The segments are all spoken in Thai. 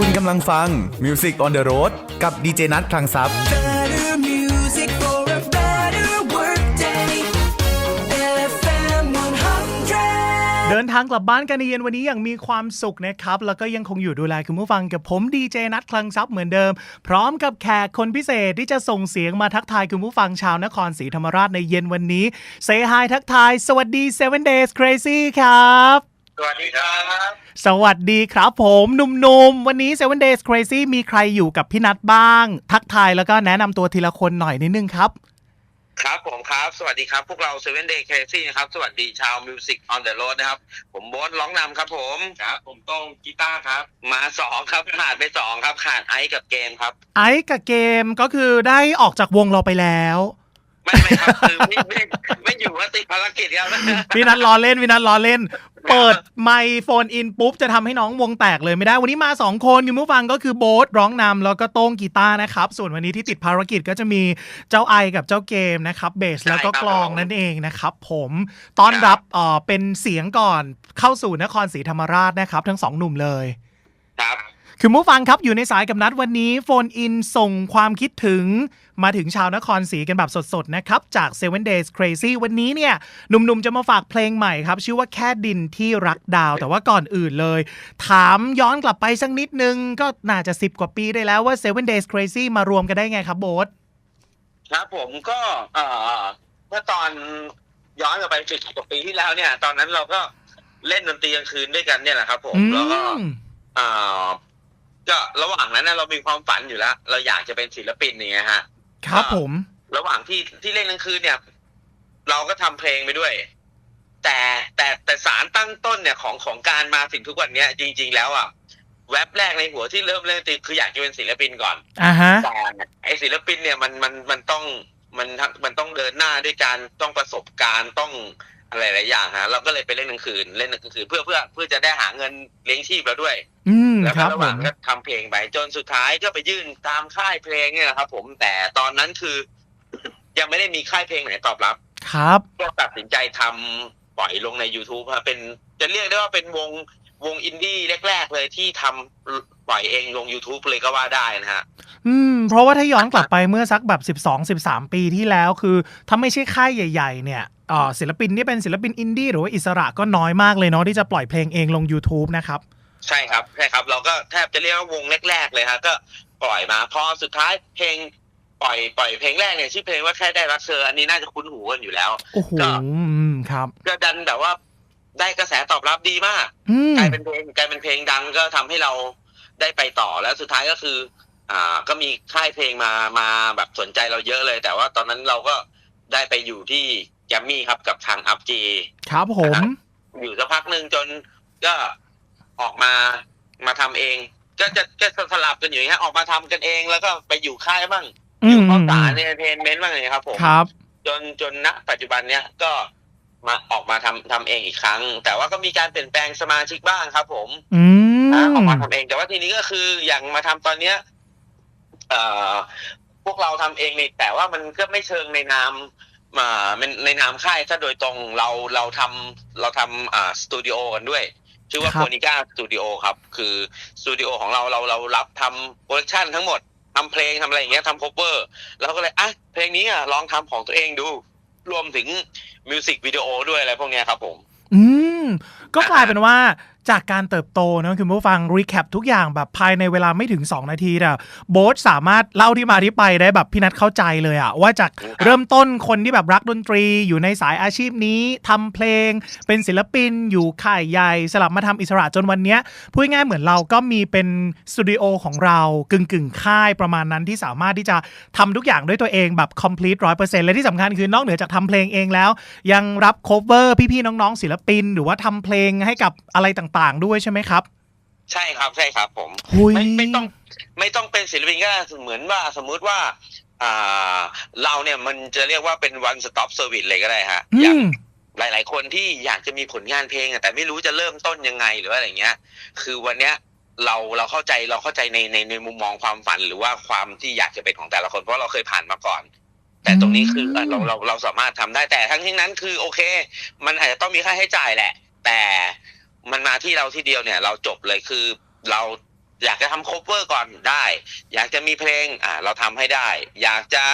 คุณกำลังฟัง Music on the Road กับดีเจนัทคลังทรัพย์ Better music for a better workday. FM 100. เดินทางกลับบ้านกันในเย็นวันนี้อย่างมีความสุขนะครับ แล้วก็ยังคงอยู่ดูแลคุณผู้ฟังกับผมดีเจนัทคลังทรัพย์เหมือนเดิม พร้อมกับแขกคนพิเศษที่จะส่งเสียงมาทักทายคุณผู้ฟังชาวนครศรีธรรมราชในเย็นวันนี้เซฮายทักทาย สวัสดี 7 days crazy ครับ สวัสดีครับ สวัสดีครับผมหนุ่มๆ วันนี้7 days crazy มีใครอยู่กับพี่นัทบ้าง ทักทายแล้วก็แนะนำตัวทีละคนหน่อยนิดนึงครับ ครับผมครับ สวัสดีครับ พวกเรา Seven Day Crazy นะครับ สวัสดีชาว Music on the Road นะครับ ผมโบ๊ทร้องนำครับผมครับผมต้องกีตาร์ครับ มาสองครับ ขาดไปสองครับ ขาดไอซ์กับเกมครับ ไอซ์กับเกมก็คือได้ออกจากวงเราไปแล้ว ไม่ไม่ครับคือไม่ไม่ไม่อยู่ว่าติดภารกิจครับ พี่นัทล้อเล่นพี่นัทล้อเล่น เปิดไมค์โฟนอินปุ๊บจะทำให้น้องวงแตกเลยไม่ได้ วันนี้มา 2 คนคุณผู้ฟังก็คือโบ๊ทร้องนำแล้วก็โต้งกีตาร์นะครับ ส่วนวันนี้ที่ติดภารกิจก็จะมีเจ้าไอกับเจ้าเกมนะครับเบสแล้วก็กลองนั่นเองนะครับ ผมต้อนรับเอ่อเป็นเสียงก่อนเข้าสู่นครศรีธรรมราชนะครับ ทั้งสองหนุ่มเลย ครับ คือผู้ฟังครับอยู่ในสายกับนัดวันนี้โฟนอินส่งความคิดถึง มาถึงชาวนครศรีกันแบบสดๆนะครับ จาก Seven Days Crazy วันนี้เนี่ยหนุ่มๆจะมาฝากเพลงใหม่ครับ ชื่อว่าแค่ดินที่รักดาว แต่ว่าก่อนอื่นเลย ถามย้อนกลับไปสักนิดนึง ก็น่าจะ 10 กว่าปีได้แล้วว่า Seven Days Crazy มารวมกันได้ไงครับโบ๊ทครับผมก็เอ่อเมื่อตอนย้อนกลับไปสิบกว่าปีที่แล้วเนี่ย ตอนนั้นเราก็เล่นดนตรีกลางคืนด้วยกันเนี่ยแหละครับ ผมอืแล้วก็มเอ่อ ก็ระหว่างนั้นนะเรามีความฝันอยู่แล้ว เราอยากจะเป็นศิลปินอย่างเงี้ยฮะครับผม ระหว่างที่ที่เล่นกลางคืนเนี่ย เราก็ทำเพลงไปด้วย แต่แต่แต่สารตั้งต้นเนี่ยของของการมาถึงทุกวันเนี้ย จริง ๆ แล้วอะแว็บแรกในหัวที่เริ่มเล่นดนตรีคืออยากจะเป็นศิลปินก่อนอ่าฮะแต่ไอศิลปินเนี่ยมันมันมันต้องมันทั้งมันต้องเดินหน้าด้วยการต้องประสบการณ์ต้อง อะไรหลายอย่างฮะเราก็เลยไปเล่นกลางคืนเล่นกลางคืนเพื่อเพื่อเพื่อจะได้หาเงินเลี้ยงชีพเราด้วย อืมแล้วคก็รับระหผว่างมก็ทำเพลงไปจนสุดท้ายก็ไปยื่นตามค่ายเพลงเนี่ยแหละครับ ผมแต่ตอนนั้นคือ ยังไม่ได้มีค่ายเพลงไหนตอบรับ ครับ ก็ตัดสินใจทำปล่อยลงใน YouTube ครับเป็นจะเรียกได้ว่าเป็นวงวงอินดี้แรก ๆ เลยที่ทำปล่อยเองลง YouTube เลยก็ว่าได้นะฮะ อืม เพราะว่าถ้าย้อนกลับไปเมื่อสักแบบ 12 13 ปีที่แล้วคือ ถ้าไม่ใช่ค่ายใหญ่ ๆ เนี่ยเอ่อ ศิลปินที่เป็นศิลปินอินดี้หรือว่าอิสระก็น้อยมากเลยเนาะที่จะปล่อยเพลงเองลง YouTube นะครับ ใช่ครับใช่ครับ เราก็แทบจะเรียกว่าวงแรก ๆ เลยฮะก็ปล่อยมาพอสุดท้ายเพลงปล่อยปล่อยเพลงแรกเนี่ยชื่อเพลงว่าแค่ได้รักเธออันนี้น่าจะคุ้นหูกันอยู่แล้วโอ้โหก็อืมครับก็ดันแบบว่าได้กระแสตอบรับดีมากอืมกลายเป็นเพลงกลายเป็นเพลงดังก็ทำให้เราได้ไปต่อแล้วสุดท้ายก็คือ อ่า ก็มีค่ายเพลงมามาแบบสนใจเราเยอะเลย แต่ว่าตอนนั้นเราก็ได้ไปอยู่ที่ แกมมี่ครับกับทางอัพจีครับผม อยู่สักพักหนึ่งจนก็ออกมามาทำเอง ก็จะก็สลับกันอยู่อย่างเงี้ยออกมาทำกันเองแล้วก็ไปอยู่ค่ายบ้างอือยู่มข้าวสารเอนเตอร์เทนเมนต์บ้างเลยครับผมครับ จนจนณปัจจุบันเนี้ยก็มาออกมาทำทำเองอีกครั้ง แต่ว่าก็มีการเปลี่ยนแปลงสมาชิกบ้างครับ ผมอืมนะออกมาทำเอง แต่ว่าทีนี้ก็คืออย่างมาทำตอนเนี้ยเอ่อพวกเราทำเองนี่แต่ว่ามันก็ไม่เชิงในนาม อ่าเป็นในนามค่ายซะโดยตรงเราเราทำเราทำอ่าสตูดิโอกันด้วย ชื่อว่าโคนิก้าสตูดิโอครับ คือสตูดิโอของเราเราเรารับทำโปรดักชันทั้งหมดทำเพลงทำอะไรอย่างเงี้ยทำโคเวอร์เราก็เลยอะเพลงนี้อะลองทำของตัวเองดู รวมถึงมิวสิกวิดีโอด้วยอะไรพวกเนี้ยครับผม อืม ก็กลายเป็นว่า จากการเติบโตเนะคือผู้ฟังรีแคปทุกอย่างแบบภายในเวลาไม่ถึง 2 นาทีแต่โบ๊ทสามารถเล่าที่มาที่ไปได้แบบพี่นัทเข้าใจเลยอะว่าจากเริ่มต้นคนที่แบบรักดนตรีอยู่ในสายอาชีพนี้ทำเพลง เป็นศิลปินอยู่ค่ายใหญ่สลับมาทำอิสระจนวันเนี้ยพูดง่ายเหมือนเราก็มีเป็นสตูดิโอของเรากึ่งกึ่งๆค่ายประมาณนั้นที่สามารถที่จะทำทุกอย่างด้วยตัวเองแบบ complete ร้อยเปอร์เซ็นต์และที่สำคัญคือนอกเหนือจากทำเพลงเองแล้ว ยังรับ cover พี่ๆน้องๆ ศิลปิน หรือว่าทำเพลงให้กับอะไรต่างๆ ด้วยใช่ไหมครับ ใช่ครับใช่ครับ ผมหุยไม่ไม่ต้องไม่ต้องเป็นศิลปินก็ได้เหมือนว่าสมมุติว่าอ่าเราเนี่ยมันจะเรียกว่าเป็น one stop service เลยก็ได้ฮะอือย่างมหลาย ๆ คนที่อยากจะมีผลงานเพลงอะแต่ไม่รู้จะเริ่มต้นยังไงหรือว่าอะไรเงี้ย คือวันเนี้ยเราเราเข้าใจเราเข้าใจในในในมุมมองความฝันหรือว่าความที่อยากจะเป็นของแต่ละคนเพราะเราเคยผ่านมาก่อน แต่ตรงนี้คือเอ่อเราเราเราสามารถทำได้แต่ทั้งที่นั้นคือโอเค มันอาจจะต้องมีค่าใช้จ่ายแหละ แต่ มันมาที่เราที่เดียวเนี่ย เราจบเลยคือเราอยากจะทำโคเวอร์ก่อนได้ อยากจะมีเพลงอ่าเราทำให้ได้ อยากจะ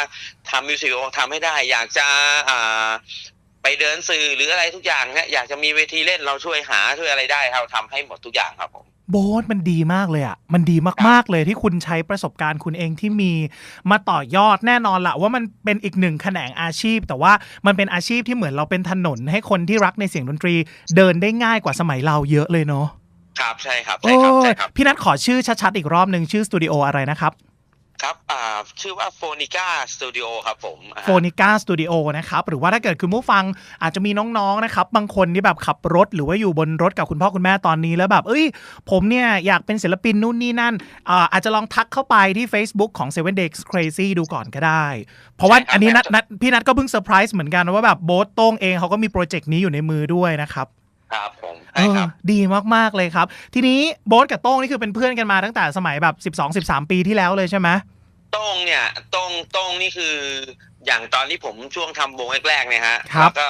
ทำมิวสิกทำให้ได้ อยากจะอ่าไปเดินสื่อหรืออะไรทุกอย่างเนี่ยอยากจะมีเวทีเล่นเราช่วยหาช่วยอะไรได้เราทำให้หมดทุกอย่างครับผม โบ๊ทมันดีมากเลยอะมันดีมากๆเลยที่คุณใช้ประสบการณ์คุณเองที่มีมาต่อยอดแน่นอนละว่ามันเป็นอีกหนึ่งแขนงอาชีพ แต่ว่ามันเป็นอาชีพที่เหมือนเราเป็นถนนให้คนที่รักในเสียงดนตรี เดินได้ง่ายกว่าสมัยเราเยอะเลยเนาะครับใช่ครับโอ้ใช่ครับใช่ยครับพี่นัทขอชื่อชัดๆอีกรอบหนึ่งชื่อสตูดิโออะไรนะครับ ครับอ่าชื่อว่าโฟนิก้าสตูดิโอครับผมอ่าโฟนิก้าสตูดิโอนะครับหรือว่าถ้าเกิดคุณผู้ฟังอาจจะมีน้องๆนะครับบางคนที่แบบขับรถหรือว่าอยู่บนรถกับคุณพ่อคุณแม่ตอนนี้แล้วแบบ เอ้ย ผมเนี่ยอยากเป็นศิลปินนู่นนี่นั่นอ่าอาจจะลองทักเข้าไปที่ Facebook ของ Seven Days Crazy ดูก่อนก็ได้ เพราะว่าใช่ครับอันนี้นัดนัดพี่นัทก็เพิ่งเซอร์ไพรส์เหมือนกันว่าแบบโบ๊ทโต้งเองเขาก็มีโปรเจกต์นี้อยู่ในมือด้วยนะครับ ครับผมเอใช่อครับ ดีมากๆเลยครับ ทีนี้โบ๊ทกับโต้งนี่คือเป็นเพื่อนกันมาตั้งแต่สมัยแบบ 12-13 ปีที่แล้วเลยใช่ไหมโต้งเนี่ยโต้งโต้งนี่คือ อย่างตอนที่ผมช่วงทำวงแรกๆเนี่ยฮะครับแล้วก็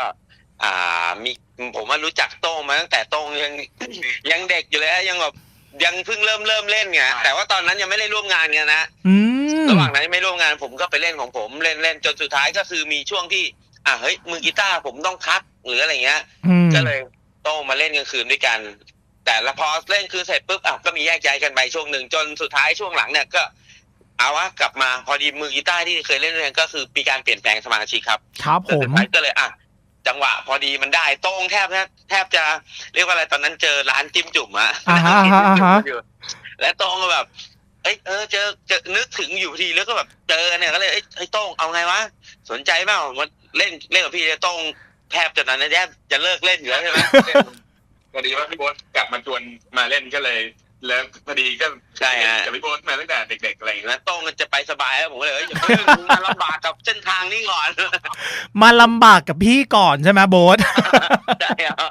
อ่ามีผมว่ารู้จักโต้งมาตั้งแต่โต้งยัง ยังเด็กอยู่เลยฮะยังแบบยังเพิ่งเริ่มเริ่มเล่นไงแต่ว่าตอนนั้นยังไม่ได้ร่วมงานกันนะอืมระหว่างนั้นไม่ร่วมงานผมก็ไปเล่นของผมเล่นเล่นจนสุดท้ายก็คือมีช่วงที่ อะเฮ้ยมือกีตาร์ผมต้องพักหรืออะไรเงี้ย อืมก็เลย โต้งมาเล่นกลางคืนด้วยกัน แต่ละพอเล่นคืนเสร็จปุ๊บอะก็มีแยกย้ายกันไปช่วงหนึ่งจนสุดท้ายช่วงหลังเนี่ยก็เอาวะกลับมาพอดีมือกีตาร์ที่เคยเล่นด้วยกันก็คือมีการเปลี่ยนแปลงสมาชิกครับครับผสุมดท้ายก็เลยอะจังหวะพอดีมันได้โต้งแทบแทบแทบจะเรียกว่าอะไรตอนนั้นเจอร้านจิ้มจุ่มอะอ่าฮะอ่าฮะอ่าฮะและโต้งก็แบบเอ้ยเออเจอเจอนึกถึงอยู่พอดีแล้วก็แบบเจอเนี่ยก็เลยเอ้ยไอ้ยโต้งเอาไงวะสนใจเปล่ามาเล่นเล่นกับพี่เนี่ยโต้ง แทบจะตอนนั้นแทบจะเลิกเล่นอยู่แล้วใช่ไหมพอดีว่าพี่โบ๊ทกลับมาชวนมาเล่นก็เลย แล้วพอดีก็ใช่ฮะ กับพี่โบ๊ทมาตั้งแต่เด็กๆอะไรอย่างเงี้ยแล้วโต้งก็จะไปสบายแล้วผมก็เลยเอ้ยอย่าเพิ่งมึงมาลำบากกับเส้นทางนี้ก่อนมาลำบากกับพี่ก่อนใช่ไหมโบ๊ท ใช่ครับ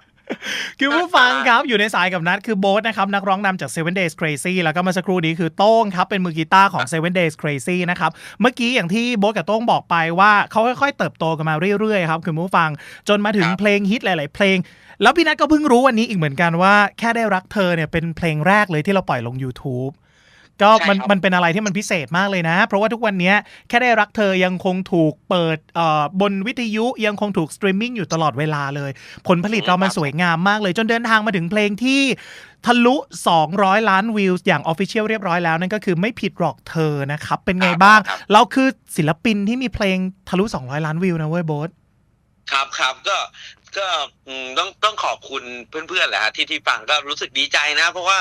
คือผู้ฟังครับอยู่ในสายกับนัดคือโบ๊ทนะครับ นักร้องนำจาก Seven Days Crazy แล้วก็เมื่อสักครู่นี้คือโต้งครับ เป็นมือกีตาร์ของ Seven Days Crazy นะครับ เมื่อกี้อย่างที่โบ๊ทกับโต้งบอกไปว่าเขาค่อยๆ เติบโตกันมาเรื่อยๆครับคือผู้ฟังจนมาถึงครับเพลงฮิตหลาย ๆ เพลง แล้วพี่นัทก็เพิ่งรู้วันนี้อีกเหมือนกันว่าแค่ได้รักเธอเนี่ยเป็นเพลงแรกเลยที่เราปล่อยลง YouTube ก็มันใช่ครับมันเป็นอะไรที่มันพิเศษมากเลยนะ เพราะว่าทุกวันเนี้ยแค่ได้รักเธอยังคงถูกเปิดเอ่อบนวิทยุยังคงถูกสตรีมมิ่งอยู่ตลอดเวลาเลย ผลผลิตเรามันสวยงามมากเลย จนเดินทางมาถึงเพลงที่ทะลุ 200 ล้านวิวอย่างออฟฟิเชียลเรียบร้อยแล้ว นั่นก็คือไม่ผิดหรอกเธอนะครับ เป็นไงบ้างครับเราคือศิลปินที่มีเพลงทะลุ 200 ล้านวิวนะเว้ยโบ๊ทครับครับก็ก็อืมต้องต้องขอบคุณเพื่อนๆแหละฮะที่ที่ฟังก็รู้สึกดีใจนะ เพราะว่า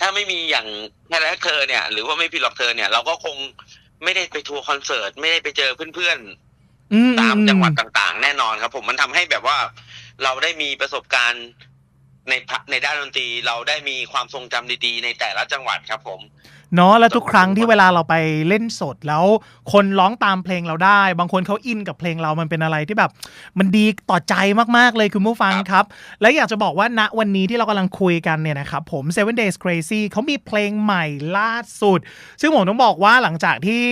ถ้าไม่มีอย่างแค่แรกเธอเนี่ย หรือว่าไม่ผิดหรอกเธอเนี่ย เราก็คงไม่ได้ไปทัวร์คอนเสิร์ต ไม่ได้ไปเจอเพื่อนๆอืมตามอืมจังหวัดต่างๆ แน่นอนครับ ผมมันทำให้แบบว่า เราได้มีประสบการณ์ในพะในด้านดนตรี เราได้มีความทรงจำดีๆ ในแต่ละจังหวัดครับ ผม เนาะแล้วทุกครั้งที่เวลาเราไปเล่นสดแล้ว คนร้องตามเพลงเราได้ บางคนเขาอินกับเพลงเรามันเป็นอะไรที่แบบ มันดีต่อใจมากๆเลยคุณผู้ฟังครับ และอยากจะบอกว่าณวันนี้ที่เรากำลังคุยกันเนี่ยนะครับผม Seven Days Crazy เขามีเพลงใหม่ล่าสุด ซึ่งผมต้องบอกว่าหลังจากที่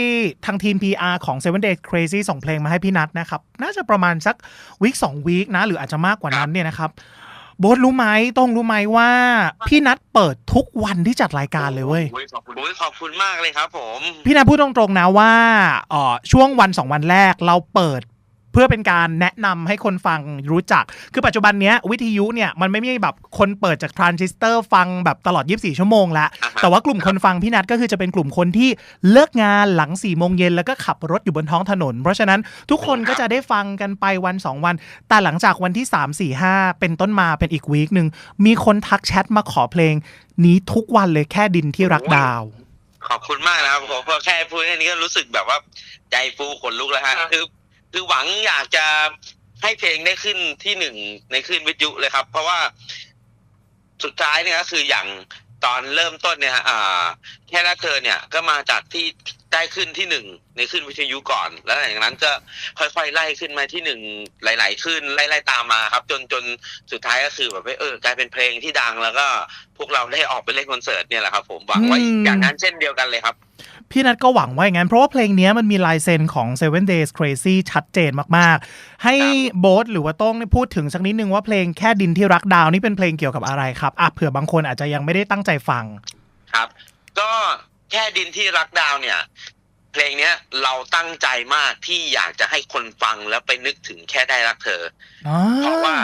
ทางทีม PR ของ Seven Days Crazy ส่งเพลงมาให้พี่นัทนะครับ น่าจะประมาณสักวีคสองวีคนะ หรืออาจจะมากกว่านั้นเนี่ยนะครับ โบ๊ทรู้ไหมต้องรู้ไหมว่า พี่นัทเปิดทุกวันที่จัดรายการเลยเว้ยโอ้ขอบคุณโอ้ยขอบคุณมากเลยครับผม พี่นาพูดตรงๆนะว่าเอ่อช่วงวันสองวันแรกเราเปิดเพื่อเป็นการแนะนำให้คนฟังรู้จัก คือปัจจุบันเนี้ยวิทยุเนี่ยมันไม่มีแบบคนเปิดจากทรานซิสเตอร์ฟังแบบตลอด 24 ชั่วโมงแล้วอ่าฮะแต่ว่ากลุ่มคนฟังพี่นัทก็คือจะเป็นกลุ่มคนที่เลิกงานหลัง4ี่โมงเย็นแล้วก็ขับรถอยู่บนท้องถนน เพราะฉะนั้นทุกคนก็จะได้ฟังกันไปวัน 2 วัน แต่หลังจากวันที่ 3 4 5 เป็นต้นมาเป็นอีกวีคหนึ่งมีคนทักแชทมาขอเพลง นี้ทุกวันเลยแค่ดินที่รักดาว ขอบคุณมากนะครับผมพอแค่พูดแค่นี้ก็รู้สึกแบบว่าใจฟูขนลุกแล้วฮะคือ คือหวังอยากจะให้เพลงได้ขึ้นที่หนึ่งในคลื่นวิทยุเลยครับ เพราะว่าสุดท้ายเนี่ยก็คืออย่างตอนเริ่มต้นเนี่ยอ่า แค่รักเธอเนี่ยก็มาจากที่ ได้ขึ้นที่หนึ่งในขึ้นวิทยุก่อน แล้วหลังจากนั้นก็ค่อยๆไล่ขึ้นมาที่หนึ่งหลาย ๆ ขึ้นไล่ๆตามมาครับ จนจนสุดท้ายก็คือแบบว่าเออกลายเป็นเพลงที่ดังแล้วก็พวกเราได้ออกไปเล่นคอนเสิร์ตเนี่ยแหละครับ ผมหวังว่าอืมอย่างนั้นเช่นเดียวกันเลยครับพี่นัทก็หวังว่าอย่างนั้นเพราะว่าเพลงเนี้ยมันมีลายเซ็นของ Seven Days Crazy ชัดเจนมาก ๆ ให้ครับโบ๊ทหรือว่าโต้องเนี่ยพูดถึงสักนิดนึงว่าเพลงแค่ดินที่รักดาวนี่เป็นเพลงเกี่ยวกับอะไรครับอะเผื่อบางคนอาจจะยังไม่ได้ตั้งใจฟังครับ ก็ แค่ดินที่รักดาวเนี่ย เพลงเนี้ยเราตั้งใจมากที่อยากจะให้คนฟังแล้วไปนึกถึงแค่ได้รักเธอ เพราะว่า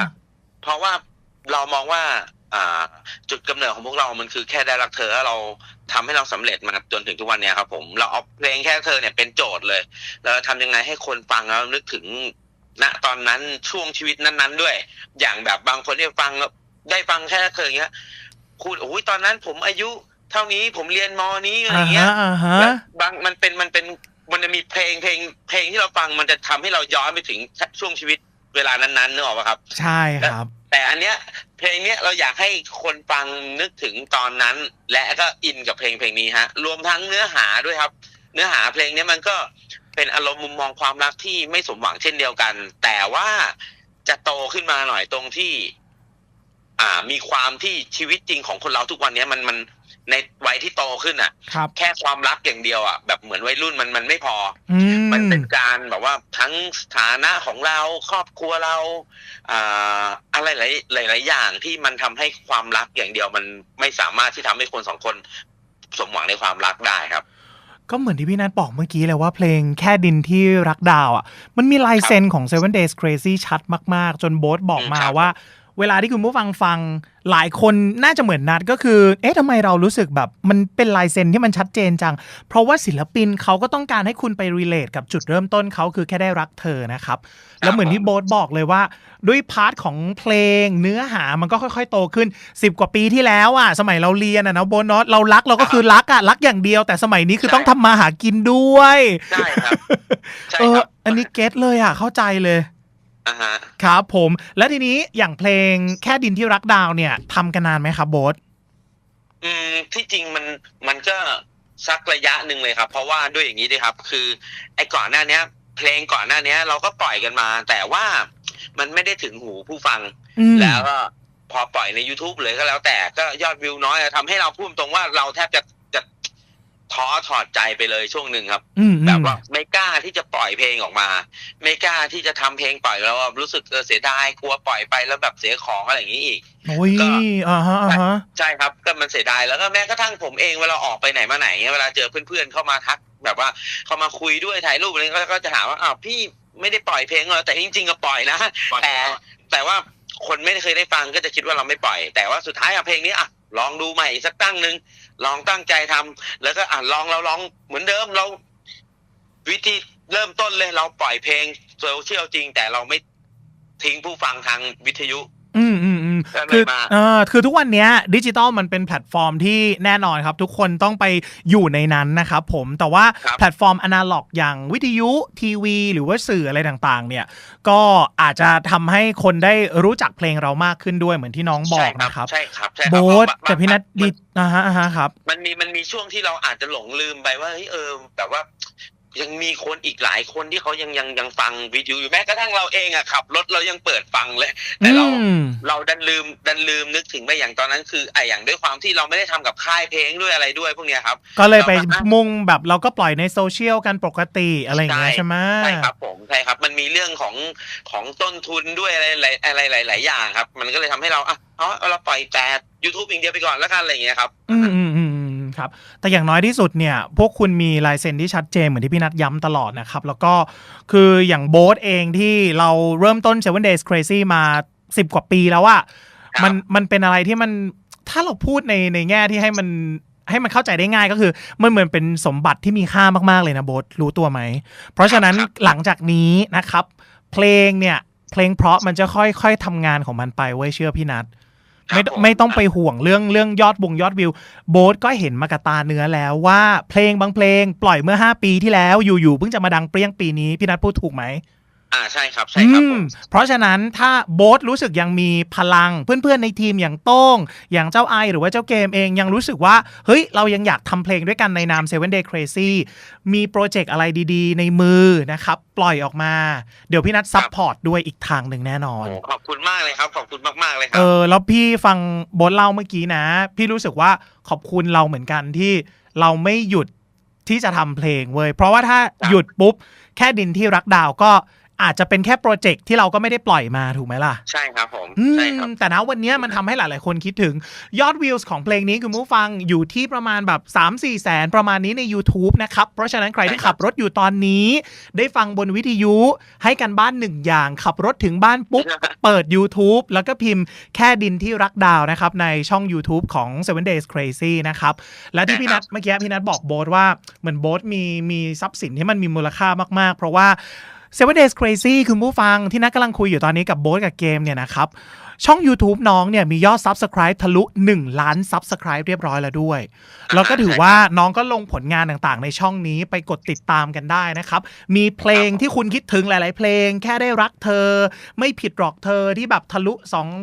เพราะว่าเรามองว่าอ่า จุดกำเนิดของพวกเรา มันคือแค่ได้รักเธอแล้วเราทำให้เราสำเร็จมาจนถึงทุกวันเนี้ยครับ ผมเราเอาเพลงแค่เธอเนี่ยเป็นโจทย์เลยแล้วทำยังไงให้คนฟังแล้วนึกถึงณตอนนั้นช่วงชีวิตนั้น ๆ ด้วย อย่างแบบบางคนที่ฟังแล้วได้ฟังแค่เธออย่างเงี้ยคุณโอ้ยตอนนั้นผมอายุ เท่านี้ผมเรียนมนี้อะไรอ่าเงี้ฮะยอ่าฮะแล้วบางมันเป็นมันเป็นมันจะมีเพลงเพลงเพลงที่เราฟังมันจะทำให้เราย้อนไปถึงช่วงชีวิตเวลานั้นๆนึกออกปะครับ ใช่ครับ แต่อันเนี้ยเพลงเนี้ยเราอยากให้คนฟังนึกถึงตอนนั้น และก็อินกับเพลงเพลงนี้ฮะ รวมทั้งเนื้อหาด้วยครับ เนื้อหาเพลงเนี้ยมันก็เป็นอารมณ์มุมมองความรักที่ไม่สมหวังเช่นเดียวกัน แต่ว่าจะโตขึ้นมาหน่อยตรงที่ อ่า มีความที่ชีวิตจริงของคนเราทุกวันเนี้ยมันมันในวัยที่โตขึ้นอะ ครับ แค่ความรักอย่างเดียวอะแบบเหมือนวัยรุ่นมันมันไม่พอ อืมมันเป็นการแบบว่าทั้งสถานะของเราครอบครัวเราอ่าอะไรหลายหลายหลายอย่างที่มันทำให้ความรักอย่างเดียวมันไม่สามารถที่ทำให้คนสองคนสมหวังในความรักได้ครับ ก็เหมือนที่พี่นัทบอกเมื่อกี้เลยว่าเพลงแค่ดินที่รักดาวอะ มันมีลายเซ็นของ Seven Days Crazy ชัดมาก ๆ จนโบ๊ทบอกมาครับ ว่า เวลาที่คุณผู้ฟังฟังหลายคนน่าจะเหมือนนัดก็คือ เอ๊ะทำไมเรารู้สึกแบบ มันเป็นลายเซ็นที่มันชัดเจนจัง เพราะว่าศิลปินเขาก็ต้องการให้คุณไปรีเลทกับจุดเริ่มต้นเขาคือแค่ได้รักเธอนะครับ แล้วเหมือนที่โบ๊ทบอกเลยว่า ด้วยพาร์ทของเพลงเนื้อหามันก็ค่อย ๆ โตขึ้น 10 กว่าปีที่แล้วอะสมัยเราเรียนอะนะโบ๊ทเนาะเรารักเราก็คือรักอะรักอย่างเดียว แต่สมัยนี้คือใช่ต้องทำมาหากินด้วยใช่ครับใช่เออครับอันนี้เก็ตเลยอะเข้าใจเลย อ่าฮะครับผม แล้วทีนี้อย่างเพลงแค่ดินที่รักดาวเนี่ยทำกันนานไหมครับโบ๊ทอืมที่จริงมันมันก็สักระยะหนึ่งเลยครับ เพราะว่าด้วยอย่างนี้ด้วยครับ คือ ไอ้ก่อนหน้าเนี้ย เพลงก่อนหน้าเนี้ย เราก็ปล่อยกันมา แต่ว่ามันไม่ได้ถึงหูผู้ฟัง อืม แล้วก็พอปล่อยใน YouTube เลยก็แล้วแต่ก็ยอดวิวน้อยทำให้เราพูดตรงว่าเราแทบจะจะ ท้อถอดใจไปเลยช่วงหนึ่งครับอืมอืมแบบว่าไม่กล้าที่จะปล่อยเพลงออกมา ไม่กล้าที่จะทำเพลงปล่อยแล้วรู้สึกเออเสียดายกลัวปล่อยไปแล้วแบบเสียของอะไรอย่างนี้อีกโอ้ยก็อ่าฮะอ่าฮะใช่ครับก็มันเสียดายแล้วก็แม้กระทั่งผมเองเวลาออกไปไหนมาไหนเวลาเจอเพื่อนๆเข้ามาทัก แบบว่าเข้ามาคุยด้วยถ่ายรูปอะไรก็ก็จะถามว่าอ้าวพี่ไม่ได้ปล่อยเพลงเหรอแต่จริงๆก็ปล่อยนะปล่อยแต่แต่ว่าคนไม่เคยได้ฟังก็จะคิดว่าเราไม่ปล่อย แต่ว่าสุดท้ายอะเพลงนี้อะ ลองดูใหม่อีกสักตั้งหนึ่งลองตั้งใจทำแล้วก็อะลองเราลองเหมือนเดิมเรา วิธีเริ่มต้นเลย เราปล่อยเพลงโซเชียลจริง แต่เราไม่ทิ้งผู้ฟังทางวิทยุ อืมอืมอืมก็เลยคือมาเออคือทุกวันเนี้ยดิจิตอลมันเป็นแพลตฟอร์มที่แน่นอนครับ ทุกคนต้องไปอยู่ในนั้นนะครับผมแต่ว่าครับแพลตฟอร์มอนาล็อกอย่างวิทยุทีวี หรือว่าสื่ออะไรต่างๆ เนี่ย ก็อาจจะทำให้คนได้รู้จักเพลงเรามากขึ้นด้วยเหมือนที่น้องบอกนะครับใช่ครับใช่ครับโบ๊ทเพราะว่ากับพี่นัทมัดิอ่าฮะอ่าฮะครับ มันมีมันมีช่วงที่เราอาจจะหลงลืมไปว่าเฮ้ยเออแบบว่า ยังมีคนอีกหลายคนที่เขายังยังยังฟังวิทยุอยู่แม้กระทั่งเราเองอะขับรถเรายังเปิดฟังเลย แต่เราอืม เราดันลืมดันลืมนึกถึงไปอย่างตอนนั้นคือไอ้อย่างด้วยความที่เราไม่ได้ทำกับค่ายเพลงด้วยอะไรด้วยพวกเนี้ยครับ ก็เลยไปเราก็มุ่งแบบเราก็ปล่อยในโซเชียลกันปกติอะไรอย่างเงี้ยใช่ใช่ไหม ใช่ครับผมใช่ครับ มันมีเรื่องของของต้นทุนด้วยอะไรหลายอะไรหลายหลายอย่างครับ มันก็เลยทำให้เราอะเอาเอาเราปล่อยแต่ YouTube อย่างเดียวไปก่อนแล้วกันอะไรอย่างเงี้ยครับ อืมอืมอืมอืม ครับ แต่อย่างน้อยที่สุดเนี่ยพวกคุณมีลายเซ็นที่ชัดเจนเหมือนที่พี่นัทย้ำตลอดนะครับ แล้วก็คืออย่างโบ๊ทเองที่เราเริ่มต้น Seven Days Crazy มา 10 กว่าปีแล้วอะครับมันมันเป็นอะไรที่มันถ้าเราพูดในในแง่ที่ให้มันให้มันเข้าใจได้ง่ายก็คือมันเหมือนเป็นสมบัติที่มีค่ามากๆเลยนะโบ๊ทรู้ตัวไหม เพราะฉะนั้นหลังจากนี้นะครับ เพลงเนี่ยเพลงเพราะมันจะค่อยๆทำงานของมันไปไว้ยเชื่อพี่นัท ไม่ครับผมไม่ต้องไปห่วงเรื่องเรื่องยอดวงยอดวิว โบ๊ทก็เห็นมากบตาเนื้อแล้วว่าเพลงบางเพลงปล่อยเมื่อ 5 ปีที่แล้วอยู่ๆเพิ่งจะมาดังเปรี้ยงปีนี้ พี่นัทพูดถูกไหม อ่าใช่ครับใช่ครับอืผมมเพราะฉะนั้นถ้าโบ๊ทรู้สึกยังมีพลัง เพื่อนๆในทีมอย่างโต้ง อย่างเจ้าไอหรือว่าเจ้าเกมเองยังรู้สึกว่า เฮ้ย เรายังอยากทำเพลงด้วยกันในนาม Seven Day Crazy มีโปรเจกต์อะไรดีๆ ในมือนะครับ ปล่อยออกมา เดี๋ยวพี่นัทซัพพอร์ตด้วยอีกทางหนึ่งแน่นอนโอ้ขอบคุณมากเลยครับ ขอบคุณมากๆเลยครัเอบอแล้วพี่ฟังโบทเล่าเมื่อกี้นะ พี่รู้สึกว่าขอบคุณเราเหมือนกันที่เราไม่หยุดที่จะทำเพลงเว้ยเพราะว่าถ้าครับหยุดปุ๊บแค่ดินที่รักดาวก็ อาจจะเป็นแค่โปรเจกต์ที่เราก็ไม่ได้ปล่อยมาถูกไหมล่ะ ใช่ครับผมอืมใช่ครับแต่นะวันเนี้ยมันทำให้หลาย ๆ คนคิดถึงยอดวิวของเพลงนี้คุณผู้ฟังอยู่ที่ประมาณแบบ 3-4 แสนประมาณนี้ใน YouTube นะครับ เพราะฉะนั้นใครที่ใช่ครับขับรถอยู่ตอนนี้ ได้ฟังบนวิทยุให้กันบ้านหนึ่งอย่าง ขับรถถึงบ้านปุ๊บ เปิด YouTube แล้วก็พิมพ์แค่ดินที่รักดาวนะครับ ในช่อง YouTube ของ Seven Days Crazy นะครับ และที่พี่นัทเมื่อกี้พี่นัทบอกโบ๊ทว่าเหมือนโบ๊ทมีมีทรัพย์สินที่มันมีมูลค่ามาก ๆ เพราะว่า Seven Days Crazy คุณผู้ฟังที่นักกำลังคุยอยู่ตอนนี้กับโบ๊ทกับเกมเนี่ยนะครับ ช่อง YouTube น้องเนี่ยมียอด Subscribe ทะลุ 1 ล้าน Subscribe เรียบร้อยแล้วด้วย แล้วก็ถือว่าน้องก็ลงผลงานต่างๆ ในช่องนี้ไปกดติดตามกันได้นะครับ มีเพลงที่คุณคิดถึงหลายๆ เพลง แค่ได้รักเธอ ไม่ผิดหรอกเธอที่แบบทะลุ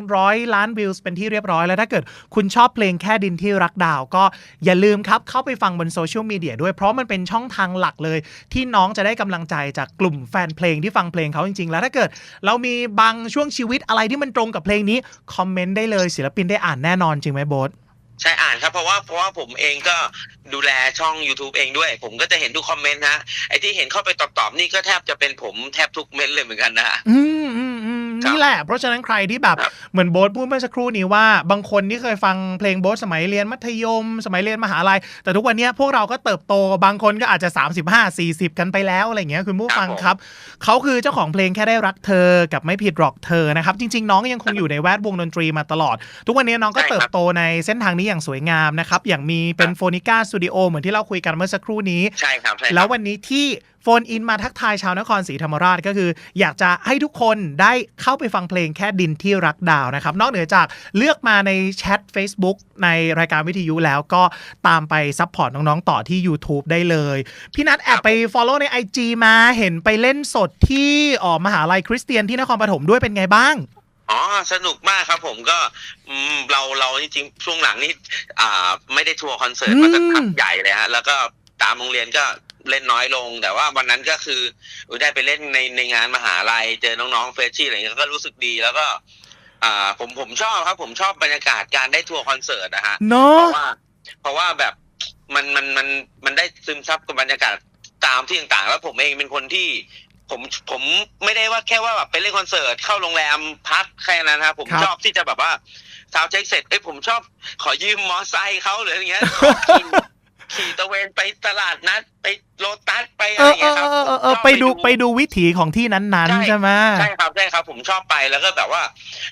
200 ล้านวิวเป็นที่เรียบร้อยแล้วถ้าเกิดคุณชอบเพลงแค่ดินที่รักดาว ก็อย่าลืมครับเข้าไปฟังบนโซเชียลมีเดียด้วยเพราะมันเป็นช่องทางหลักเลย ที่น้องจะได้กำลังใจจากกลุ่มแฟนเพลงที่ฟังเพลงเขาจริงๆ แล้วถ้าเกิด เรามีบางช่วงชีวิตอะไรที่มันตรงกับเพลงนี้คอมเมนต์ได้เลยศิลปินได้อ่านแน่นอนจริงไหมโบ๊ทใช่อ่านครับเพราะว่าเพราะว่าผมเองก็ดูแลช่อง YouTube เองด้วย ผมก็จะเห็นทุกคอมเมนต์ฮะไอ้ที่เห็นเข้าไปตอบๆนี่ก็แทบจะเป็นผมแทบทุกเมนต์เลยเหมือนกันนะฮะอืมอืมอืมครับ นี่แหละ เพราะฉะนั้นใครที่แบบครับเหมือนโบ๊ทพูดเมื่อสักครู่นี้ว่าบางคนที่เคยฟังเพลงโบ๊ทสมัยเรียนมัธยม สมัยเรียนมหาลัย แต่ทุกวันเนี้ยพวกเราก็เติบโตบางคนก็อาจจะ 35 40 กันไปแล้วอะไรอย่างเงี้ยคุณผู้ฟังครับ เขาคือเจ้าของเพลงแค่ได้รักเธอกับไม่ผิดหรอกเธอนะครับ จริง ๆ น้องยังคงอยู่ในแวดวงดนตรีมาตลอด ทุกวันนี้น้องก็ใช่ครับเติบโตในเส้นทางนี้อย่างสวยงามนะครับอย่างมีเป็นครับโฟนิก้าสตูดิโอเหมือนที่เราคุยกันเมื่อสักครู่นี้ใช่ครับใช่ครับแล้ววันนี้ที่โฟนอินมาทักทายชาวนครศรีธรรมราชก็คือ อยากจะให้ทุกคนได้เข้าไปฟังเพลงแค่ดินที่รักดาวนะครับ นอกเหนือจากเลือกมาในแชท Facebook ในรายการวิทยุแล้วก็ตามไปซัพพอร์ตน้องๆ ต่อที่ YouTube ได้เลย พี่นัทแอบไป Follow ใน IG มาเห็นไปเล่นสดที่ออมหาลัยคริสเตียนที่นครปฐมด้วยเป็นไงบ้างอ๋อสนุกมากครับผมก็อืมเราเราจริงๆช่วงหลังนี่อ่า ไม่ได้ทัวร์คอนเสิร์ตอืมมาสักพักใหญ่เลยฮะแล้วก็ตามโรงเรียนก็ เล่นน้อยลง แต่ว่าวันนั้นก็คือได้ไปเล่นในในงานมหาลัยเจอน้องๆเฟรชชี่อะไรเงี้ยก็รู้สึกดีแล้วก็ อ่า ผมผมชอบครับ ผมชอบบรรยากาศการได้ทัวร์คอนเสิร์ตนะฮะเนาเพะราะว่า เพราะว่าแบบมันมันมันมันได้ซึมซับกับบรรยากาศตามที่ต่างๆ แล้วผมเองเป็นคนที่ผมผมไม่ได้ว่าแค่ว่าแบบไปเล่นคอนเสิร์ตเข้าโรงแรมพักแค่นั้นครับผมครับชอบที่จะแบบว่าซาวเช็คเสร็จเอ้ยผมชอบขอยืมมอไซค์เขาหรืออะไรเงี้ยขอขี่ ขี่ตะเวนไปตลาดนัดไปโลตัสไปเออะไรอเอเงี้อยครับเออเออเอชออบไปดูไปดูวิถีของที่นั้นใช่ๆใช่ไหมใช่ครับใช่ครับ ผมชอบไปแล้วก็แบบว่า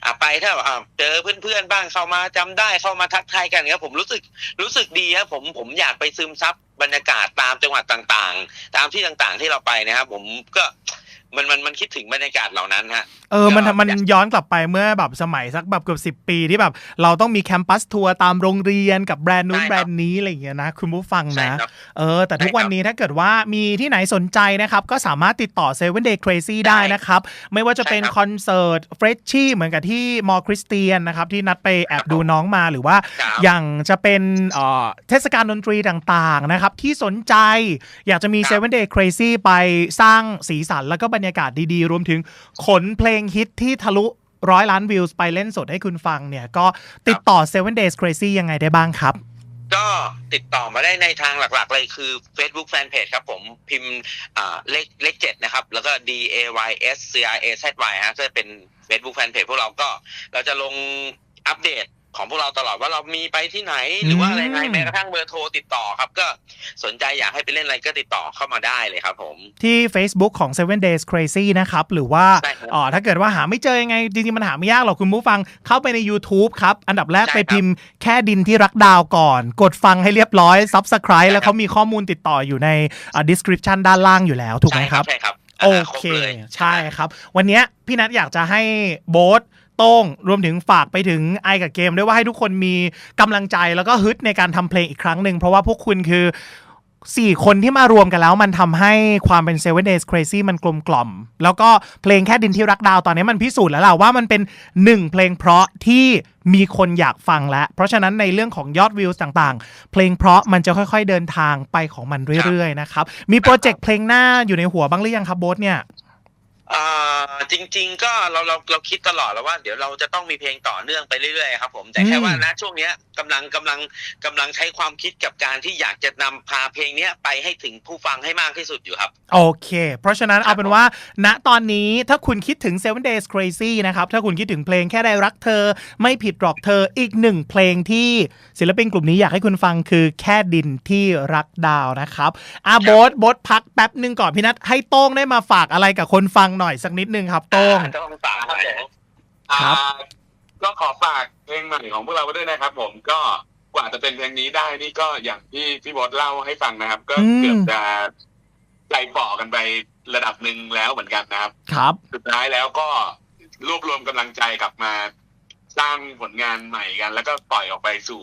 อะไปถ้าแบบอะเจอเพื่อนๆบ้างเข้ามาจำได้เข้ามาทักทายกันเงี้ยผมรู้สึกรู้สึกดีครับผมผมอยากไปซึมซับบรรยากาศตามจังหวัดต่างๆ ตามที่ต่างๆที่เราไปนะครับ ผมก็ มันมันมันคิดถึงบรรยากาศเหล่านั้นฮะเออมันก็มันอยากย้อนกลับไปเมื่อแบบสมัยสักแบบเกือบสิปีที่แบบ เราต้องมีแคมปัสทัวร์ตามโรงเรียนกับแบรนด์นู้นใช่ครับแบรนด์นี้อะไรอย่างเงี้ยนะคุณผู้ฟังใช่นะครับเออ แต่ทุกใช่ครับวันนี้ถ้าเกิดว่ามีที่ไหนสนใจนะครับ ก็สามารถติดต่อ Seven Day Crazy ได้นะครับ ไม่ว่าจะเป็นใช่ครับคอนเสิร์ตเฟรชชี่เหมือนกับที่มอคริสเตียนนะครับ ที่นัดไปแอบดูน้องมาหรือว่าครับอย่างจะเป็นเอ่อเทศกาลดนตรีต่างๆนะครับที่สนใจอยากจะมีครับ Seven Day Crazy ไปสร้างสีสันแล้วก็บบรรยากาศดีๆ รวมถึงขนเพลงฮิตที่ทะลุร้อยล้านวิวไปเล่นสดให้คุณฟังเนี่ย ก็ติดต่อ Seven Days Crazy ยังไงได้บ้างครับ ก็ติดต่อมาได้ในทางหลักๆ เลยคือ Facebook Fanpage ครับผมพิมพ์อ่าเลขเลขเจ็ดนะครับ แล้วก็ D A Y S C R A Z Y ฮะจะเป็น Facebook Fanpage พวกเราก็เราจะลงอัปเดต ของพวกเราตลอดว่าเรามีไปที่ไหน หรือว่าอะไรไงอืมแม้กระทั่งเบอร์โทรติดต่อครับ ก็สนใจอยากให้ไปเล่นอะไรก็ติดต่อเข้ามาได้เลยครับผมที่ Facebook ของ Seven Days Crazy นะครับ หรือว่าใช่ครับอ๋อถ้าเกิดว่าหาไม่เจอยังไง จริงๆ มันหาไม่ยากหรอกคุณผู้ฟังเข้าไปใน YouTube ครับ อันดับแรกใช่ไปครับพิมพ์แค่ดินที่รักดาวก่อน กดฟังให้เรียบร้อย Subscribe แล้วเขามีข้อมูลติดต่ออยู่ในอ่า description ด้านล่างอยู่แล้วถูกไหมครับใช่ครับโออ่ารบเคลยใช่ครับ วันเนี้ยพี่นัทอยากจะให้โบ๊ท โต้งรวมถึงฝากไปถึงไอกับเกมด้วยว่าให้ทุกคนมีกำลังใจแล้วก็ฮึดในการทำเพลงอีกครั้งหนึ่งเพราะว่าพวกคุณคือ4คนที่มารวมกันแล้วมันทำให้ความเป็น Seven Days Crazy มันกลมกล่อม แล้วก็เพลงแค่ดินที่รักดาวตอนนี้มันพิสูจน์แล้วล่ะว่ามันเป็นหนึ่งเพลงเพราะที่มีคนอยากฟังแล้ว เพราะฉะนั้นในเรื่องของยอดวิวต่างๆ เพลงเพราะมันจะค่อยๆเดินทางไปของมันเรื่อยๆนะครับ มีโปรเจกต์เพลงหน้าอยู่ในหัวบ้างหรือยังครับโบ๊ทเนี่ย อ่าจริง ๆ ก็เราเราเราคิดตลอดแล้วว่า เดี๋ยวเราจะต้องมีเพลงต่อเนื่องไปเรื่อยๆครับผมแต่แค่อืมว่าณช่วงเนี้ยกำลังกำลังกำลังใช้ความคิดกับการที่อยากจะนำพาเพลงเนี้ยไปให้ถึงผู้ฟังให้มากที่สุดอยู่ครับ โอเค เพราะฉะนั้นครัเอาบเป็นว่า ณตอนนี้ถ้าคุณคิดถึง Seven Days Crazy นะครับ ถ้าคุณคิดถึงเพลงแค่ได้รักเธอ ไม่ผิดหรอกเธออีกหนึ่งเพลงที่ศิลปินกลุ่มนี้อยากให้คุณฟังคือแค่ดินที่รักดาวนะครับอะโบทโบทพักแป๊บหนึ่งก่อนพี่นัทให้โต้งได้มาฝากอะไรกับคนฟังหน่อยสักนิดนึงครับโต้งอ่าต้องฝากหน่อยครับอ่าก็ขอฝากเพลงใหม่ของพวกเราไว้ด้วยนะครับ ผมก็กว่าจะเป็นเพลงนี้ได้นี่ก็อย่างที่พี่บอสเล่าให้ฟังนะครับ ก็อืมเกือบจะใจฝ่อกันไประดับหนึ่งแล้วเหมือนกันนะครับ ครับ สุดท้ายแล้วก็รวบรวมกำลังใจกลับมา สร้างผลงานใหม่กัน แล้วก็ปล่อยออกไปสู่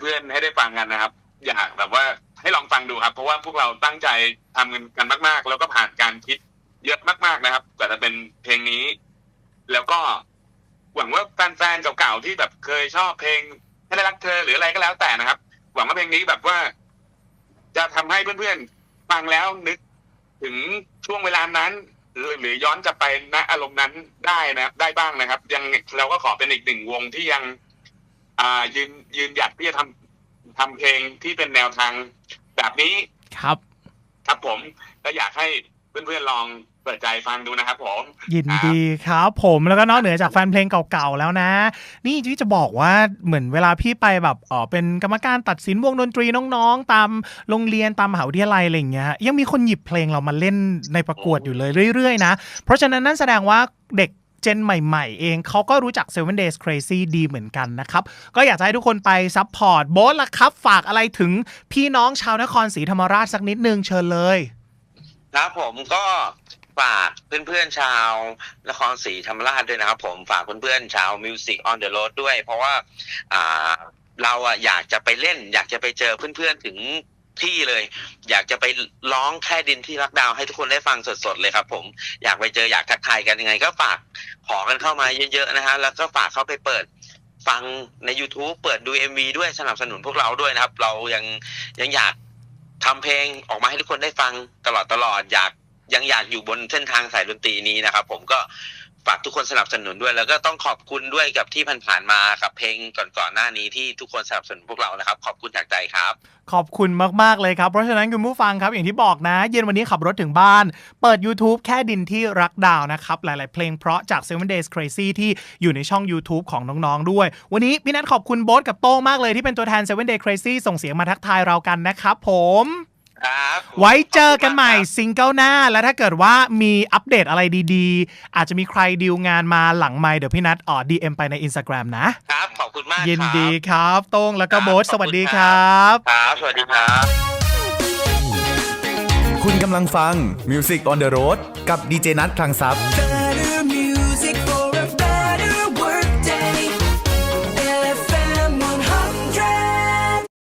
เพื่อนๆให้ได้ฟังกันนะครับ อยากแบบว่าให้ลองฟังดูครับ เพราะว่าพวกเราตั้งใจทำกันกันมาก ๆ แล้วก็ผ่านการคิด เยอะมากๆนะครับกว่าจะเป็นเพลงนี้ แล้วก็หวังว่าแฟนๆเก่าๆที่แบบเคยชอบเพลงให้ได้รักเธอหรืออะไรก็แล้วแต่นะครับ หวังว่าเพลงนี้แบบว่า จะทำให้เพื่อนๆฟังแล้วนึกถึงช่วงเวลานั้นหรือหรือย้อนกลับไปณอารมณ์นั้นได้นะครับ ได้บ้างนะครับ ยังเราก็ขอเป็นอีกหนึ่งวงที่ยัง อ่า ยืนยืนหยัดที่จะทำทำเพลงที่เป็นแนวทางแบบนี้ครับ ครับผมก็อยากให้ เพื่อนๆลองเปิดใจฟังดูนะครับผมยินดีครับผมแล้วก็นอกเหนือจากแฟนเพลงเก่าๆแล้วนะ นี่ที่จะบอกว่าเหมือนเวลาพี่ไปแบบเออเป็นกรรมการตัดสินวงดนตรีน้องๆ ตามโรงเรียนตามมหาวิทยาลัยอะไรอย่างเงี้ยยังมีคนหยิบเพลงเรามาเล่นในประกวดอยู่เลยเรื่อยๆนะ เพราะฉะนั้นนั่นแสดงว่าเด็กเจนใหม่ ๆ เองเขาก็รู้จัก Seven Days Crazy ดีเหมือนกันนะครับ ก็อยากจะให้ทุกคนไปซัพพอร์ตโบสละครับ ฝากอะไรถึงพี่น้องชาวนครศรีธรรมราชสักนิดนึงเชิญเลย ครับผมก็ฝากเพื่อนๆชาวนครศรีธรรมราชด้วยนะครับผมฝากเพื่อนๆชาว Music on the Road ด้วย เพราะว่าอ่าเราอะอยากจะไปเล่น อยากจะไปเจอเพื่อนๆถึงที่เลย อยากจะไปร้องแค่ดินที่รักดาวให้ทุกคนได้ฟังสดๆเลยครับ ผมอยากไปเจออยากทักทายกันยังไง ก็ฝากขอกันเข้ามาเยอะๆนะฮะแล้วก็ฝากเข้าไปเปิดฟังใน YouTube เปิดดู MV ด้วยสนับสนุนพวกเราด้วยนะครับ เรายังยังอยาก ทำเพลงออกมาให้ทุกคนได้ฟังตลอดตลอดอยากยังอยากอยู่บนเส้นทางสายดนตรีนี้นะครับ ผมก็ ฝากทุกคนสนับสนุนด้วย แล้วก็ต้องขอบคุณด้วยกับที่ผ่านๆมากับเพลงก่อนๆหน้านี้ที่ทุกคนสนับสนุนพวกเรานะครับ ขอบคุณจากใจครับ ขอบคุณมากๆเลยครับเพราะฉะนั้นคุณผู้ฟังครับอย่างที่บอกนะ เย็นวันนี้ขับรถถึงบ้าน เปิด YouTube แค่ดินที่รักดาวนะครับหลายๆ เพลงเพราะจาก Seven Days Crazy ที่อยู่ในช่อง YouTube ของน้องๆด้วย วันนี้พี่นัทขอบคุณโบ๊ทกับโต้งมากเลยที่เป็นตัวแทน Seven Days Crazy ส่งเสียงมาทักทายเรากันนะครับผม ครับ ไว้เจอกันใหม่ขอบคุณากครับซิงเกิลหน้า และถ้าเกิดว่ามีอัปเดตอะไรดีๆ อาจจะมีใครดีลงานมาหลังไมค์เดี๋ยวพี่นัทอ๋อ DM ไปใน Instagram นะ ครับ ขอบคุณมากยินครับดีครับโต้งแล้วก็ครับโบ๊ทขอบคุณสวัสดีคครัรับ ครับ สวัสดีครับ คุณกำลังฟัง Music on the Road กับดีเจนัทคลังทรัพย์ Turn